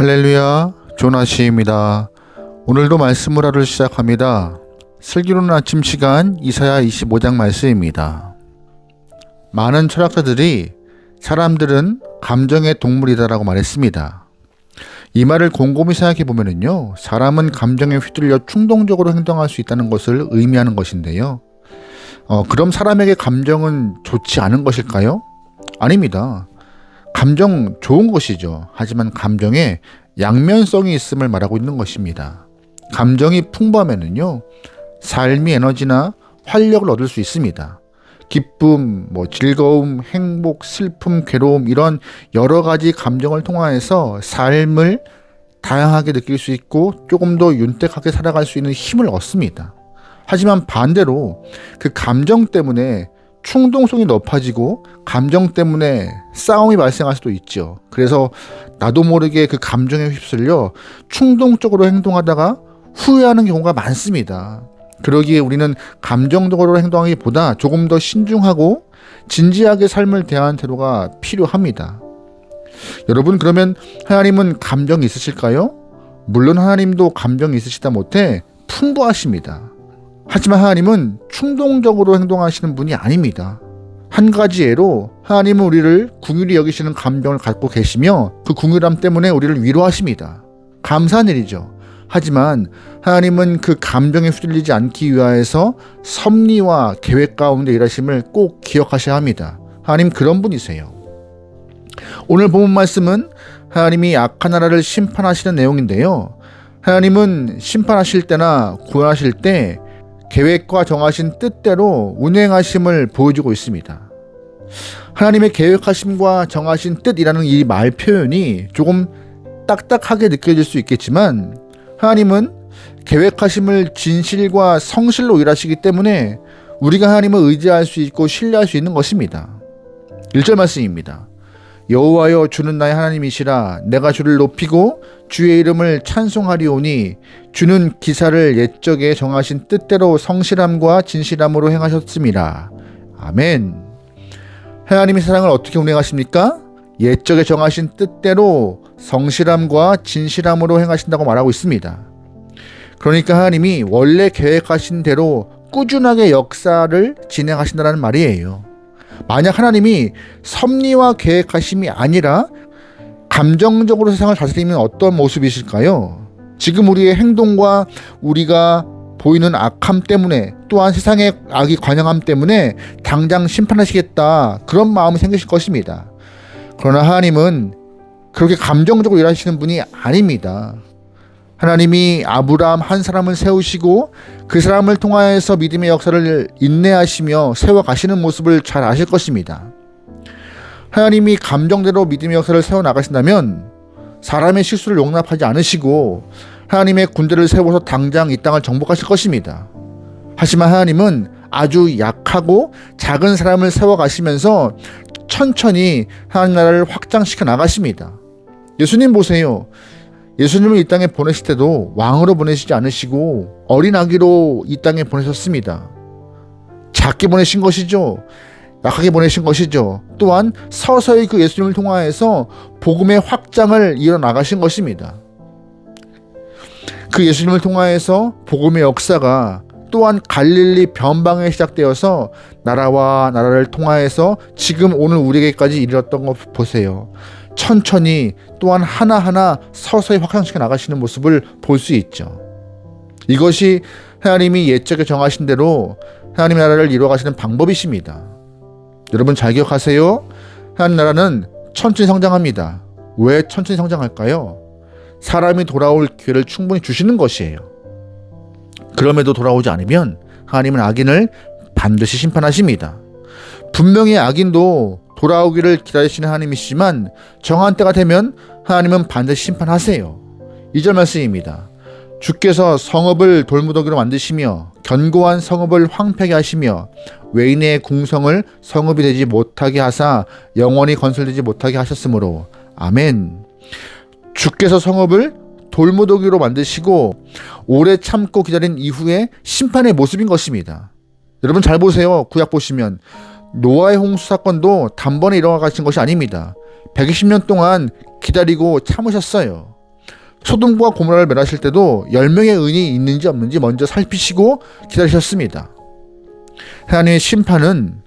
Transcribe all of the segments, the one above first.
할렐루야, 조나시입니다. 오늘도 말씀을 하루 시작합니다. 슬기로운 아침 시간 이사야 25장 말씀입니다. 많은 철학자들이 사람들은 감정의 동물이다라고 말했습니다. 이 말을 곰곰이 생각해 보면은요, 사람은 감정에 휘둘려 충동적으로 행동할 수 있다는 것을 의미하는 것인데요. 어, 그럼 사람에게 감정은 좋지 않은 것일까요? 아닙니다. 감정 좋은 것이죠. 하지만 감정에 양면성이 있음을 말하고 있는 것입니다. 감정이 풍부하면은요, 삶이 에너지나 활력을 얻을 수 있습니다. 기쁨, 뭐 즐거움, 행복, 슬픔, 괴로움 이런 여러 가지 감정을 통하여서 삶을 다양하게 느낄 수 있고 조금 더 윤택하게 살아갈 수 있는 힘을 얻습니다. 하지만 반대로 그 감정 때문에 충동성이 높아지고 감정 때문에 싸움이 발생할 수도 있죠. 그래서 나도 모르게 그 감정에 휩쓸려 충동적으로 행동하다가 후회하는 경우가 많습니다. 그러기에 우리는 감정적으로 행동하기보다 조금 더 신중하고 진지하게 삶을 대하는 태도가 필요합니다. 여러분 그러면 하나님은 감정이 있으실까요? 물론 하나님도 감정이 있으시다 못해 풍부하십니다. 하지만 하나님은 충동적으로 행동하시는 분이 아닙니다. 한 가지 예로 하나님은 우리를 궁휼히 여기시는 감정을 갖고 계시며 그 궁휼함 때문에 우리를 위로하십니다. 감사한 일이죠. 하지만 하나님은 그 감정에 휘둘리지 않기 위하여서 섭리와 계획 가운데 일하심을 꼭 기억하셔야 합니다. 하나님 그런 분이세요. 오늘 본 말씀은 하나님이 악한 나라를 심판하시는 내용인데요. 하나님은 심판하실 때나 구원하실 때 계획과 정하신 뜻대로 운행하심을 보여주고 있습니다. 하나님의 계획하심과 정하신 뜻이라는 이 말 표현이 조금 딱딱하게 느껴질 수 있겠지만 하나님은 계획하심을 진실과 성실로 일하시기 때문에 우리가 하나님을 의지할 수 있고 신뢰할 수 있는 것입니다. 1절 말씀입니다. 여호와여 주는 나의 하나님이시라 내가 주를 높이고 주의 이름을 찬송하리오니 주는 기사를 옛적에 정하신 뜻대로 성실함과 진실함으로 행하셨습니다. 아멘. 하나님의 사랑을 어떻게 운행하십니까? 옛적에 정하신 뜻대로 성실함과 진실함으로 행하신다고 말하고 있습니다. 그러니까 하나님이 원래 계획하신 대로 꾸준하게 역사를 진행하신다는 말이에요. 만약 하나님이 섭리와 계획하심이 아니라 감정적으로 세상을 다스리면 어떤 모습이실까요? 지금 우리의 행동과 우리가 보이는 악함 때문에 또한 세상의 악이 관영함 때문에 당장 심판하시겠다 그런 마음이 생기실 것입니다. 그러나 하나님은 그렇게 감정적으로 일하시는 분이 아닙니다. 하나님이 아브라함 한 사람을 세우시고 그 사람을 통하여서 믿음의 역사를 인내하시며 세워 가시는 모습을 잘 아실 것입니다. 하나님이 감정대로 믿음의 역사를 세워 나가신다면 사람의 실수를 용납하지 않으시고 하나님의 군대를 세워서 당장 이 땅을 정복하실 것입니다. 하지만 하나님은 아주 약하고 작은 사람을 세워 가시면서 천천히 하나님 나라를 확장시켜 나가십니다. 예수님 보세요. 예수님을 이 땅에 보내실 때도 왕으로 보내시지 않으시고 어린 아기로 이 땅에 보내셨습니다. 작게 보내신 것이죠. 약하게 보내신 것이죠. 또한 서서히 그 예수님을 통하여서 복음의 확장을 이어 나가신 것입니다. 그 예수님을 통하여서 복음의 역사가 또한 갈릴리 변방에 시작되어서 나라와 나라를 통하여서 지금 오늘 우리에게까지 이르렀던 것 보세요. 천천히 또한 하나하나 서서히 확장시켜 나가시는 모습을 볼 수 있죠. 이것이 하나님이 예적에 정하신 대로 하나님 나라를 이루어가시는 방법이십니다. 여러분 잘 기억하세요. 하나님 나라는 천천히 성장합니다. 왜 천천히 성장할까요? 사람이 돌아올 기회를 충분히 주시는 것이에요. 그럼에도 돌아오지 않으면 하나님은 악인을 반드시 심판하십니다. 분명히 악인도 돌아오기를 기다리시는 하나님이시지만 정한 때가 되면 하나님은 반드시 심판하세요. 2절 말씀입니다. 주께서 성읍을 돌무더기로 만드시며 견고한 성읍을 황폐하게 하시며 외인의 궁성을 성읍이 되지 못하게 하사 영원히 건설되지 못하게 하셨으므로 아멘. 주께서 성읍을 돌무더기로 만드시고 오래 참고 기다린 이후에 심판의 모습인 것입니다. 여러분 잘 보세요. 구약 보시면 노아의 홍수 사건도 단번에 일어나가신 것이 아닙니다. 120년 동안 기다리고 참으셨어요. 소돔과 고모라를 멸하실 때도 10명의 의인이 있는지 없는지 먼저 살피시고 기다리셨습니다. 하나님의 심판은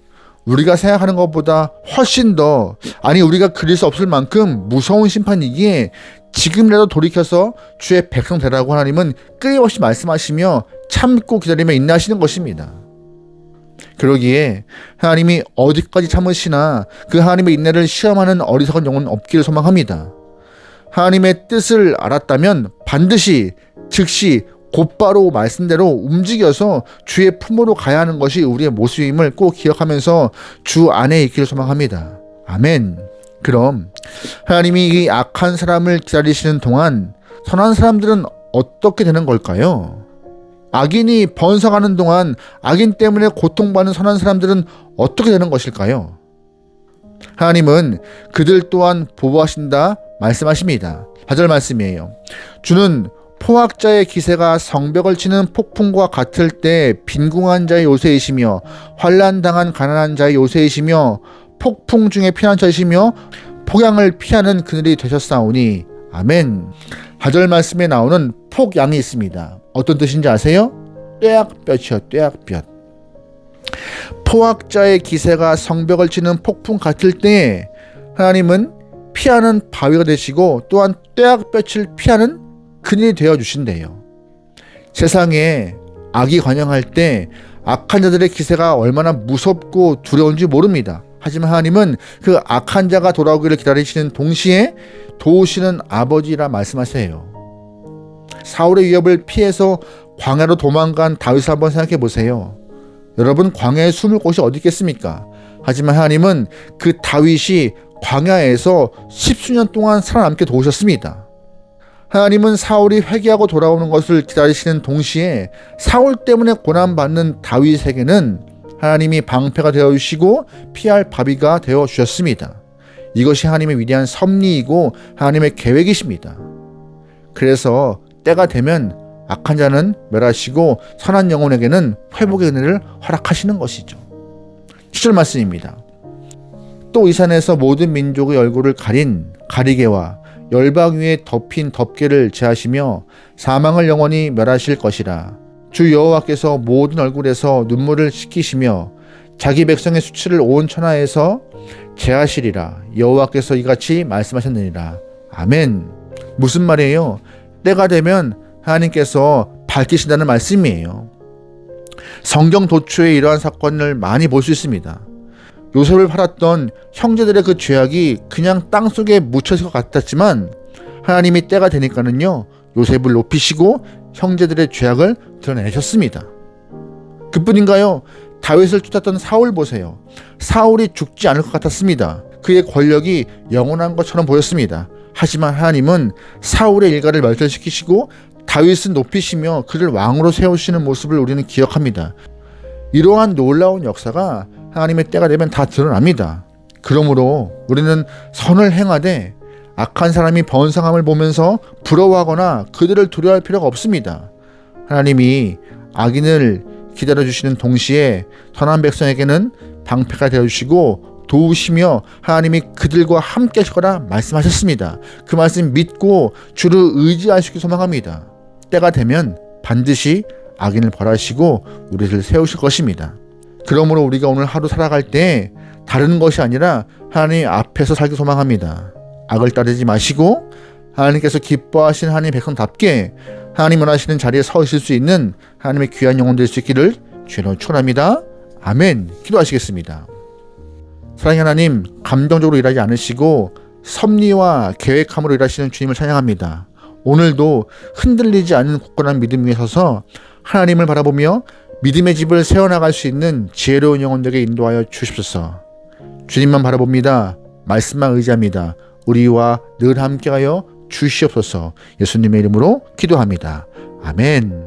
우리가 생각하는 것보다 훨씬 더 아니 우리가 그릴 수 없을 만큼 무서운 심판이기에 지금이라도 돌이켜서 주의 백성 되라고 하나님은 끊임없이 말씀하시며 참고 기다리며 인내하시는 것입니다. 그러기에 하나님이 어디까지 참으시나 그 하나님의 인내를 시험하는 어리석은 영혼 없기를 소망합니다. 하나님의 뜻을 알았다면 반드시 즉시 곧바로 말씀대로 움직여서 주의 품으로 가야 하는 것이 우리의 모습임을 꼭 기억하면서 주 안에 있기를 소망합니다. 아멘. 그럼 하나님이 이 악한 사람을 기다리시는 동안 선한 사람들은 어떻게 되는 걸까요? 악인이 번성하는 동안 악인 때문에 고통받는 선한 사람들은 어떻게 되는 것일까요? 하나님은 그들 또한 보호하신다 말씀하십니다. 4절 말씀이에요. 주는 포악자의 기세가 성벽을 치는 폭풍과 같을 때 빈궁한 자의 요새이시며 환란 당한 가난한 자의 요새이시며 폭풍 중에 피난 자이시며 폭양을 피하는 그늘이 되셨사오니 아멘. 4절 말씀에 나오는 폭양이 있습니다. 어떤 뜻인지 아세요? 떼약볕이요, 떼약볕. 포악자의 기세가 성벽을 치는 폭풍 같을 때 하나님은 피하는 바위가 되시고 또한 떼약볕을 피하는 그늘이 되어 주신대요. 세상에 악이 관영할 때 악한 자들의 기세가 얼마나 무섭고 두려운지 모릅니다. 하지만 하나님은 그 악한 자가 돌아오기를 기다리시는 동시에 도우시는 아버지라 말씀하세요. 사울의 위협을 피해서 광야로 도망간 다윗을 한번 생각해 보세요. 여러분 광야에 숨을 곳이 어디 있겠습니까? 하지만 하나님은 그 다윗이 광야에서 십수년 동안 살아남게 도우셨습니다. 하나님은 사울이 회개하고 돌아오는 것을 기다리시는 동시에 사울 때문에 고난받는 다윗에게는 하나님이 방패가 되어 주시고 피할 바위가 되어 주셨습니다. 이것이 하나님의 위대한 섭리이고 하나님의 계획이십니다. 그래서 때가 되면 악한 자는 멸하시고 선한 영혼에게는 회복의 은혜를 허락하시는 것이죠. 7절 말씀입니다. 또 이 산에서 모든 민족의 얼굴을 가린 가리개와 열방 위에 덮인 덮개를 제하시며 사망을 영원히 멸하실 것이라. 주 여호와께서 모든 얼굴에서 눈물을 씻기시며 자기 백성의 수치를 온 천하에서 제하시리라. 여호와께서 이같이 말씀하셨느니라. 아멘. 무슨 말이에요? 때가 되면 하나님께서 밝히신다는 말씀이에요. 성경 도초에 이러한 사건을 많이 볼 수 있습니다. 요셉을 팔았던 형제들의 그 죄악이 그냥 땅 속에 묻혀질 것 같았지만 하나님이 때가 되니까는요 요셉을 높이시고 형제들의 죄악을 드러내셨습니다. 그뿐인가요? 다윗을 쫓았던 사울 보세요. 사울이 죽지 않을 것 같았습니다. 그의 권력이 영원한 것처럼 보였습니다. 하지만 하나님은 사울의 일가를 멸절시키시고 다윗은 높이시며 그를 왕으로 세우시는 모습을 우리는 기억합니다. 이러한 놀라운 역사가 하나님의 때가 되면 다 드러납니다. 그러므로 우리는 선을 행하되 악한 사람이 번성함을 보면서 부러워하거나 그들을 두려워할 필요가 없습니다. 하나님이 악인을 기다려 주시는 동시에 선한 백성에게는 방패가 되어 주시고 도우시며 하나님이 그들과 함께 하시거라 말씀하셨습니다. 그 말씀 믿고 주를 의지하시기 소망합니다. 때가 되면 반드시 악인을 벌하시고 우리를 세우실 것입니다. 그러므로 우리가 오늘 하루 살아갈 때 다른 것이 아니라 하나님 앞에서 살기 소망합니다. 악을 따르지 마시고 하나님께서 기뻐하신 하나님 백성답게 하나님 원하시는 자리에 서 있을 수 있는 하나님의 귀한 영혼 될 수 있기를 주로 축원합니다. 아멘. 기도하시겠습니다. 사랑의 하나님, 감정적으로 일하지 않으시고 섭리와 계획함으로 일하시는 주님을 찬양합니다. 오늘도 흔들리지 않는 굳건한 믿음 위에 서서 하나님을 바라보며 믿음의 집을 세워나갈 수 있는 지혜로운 영혼들에게 인도하여 주십소서. 주님만 바라봅니다. 말씀만 의지합니다. 우리와 늘 함께하여 주시옵소서. 예수님의 이름으로 기도합니다. 아멘.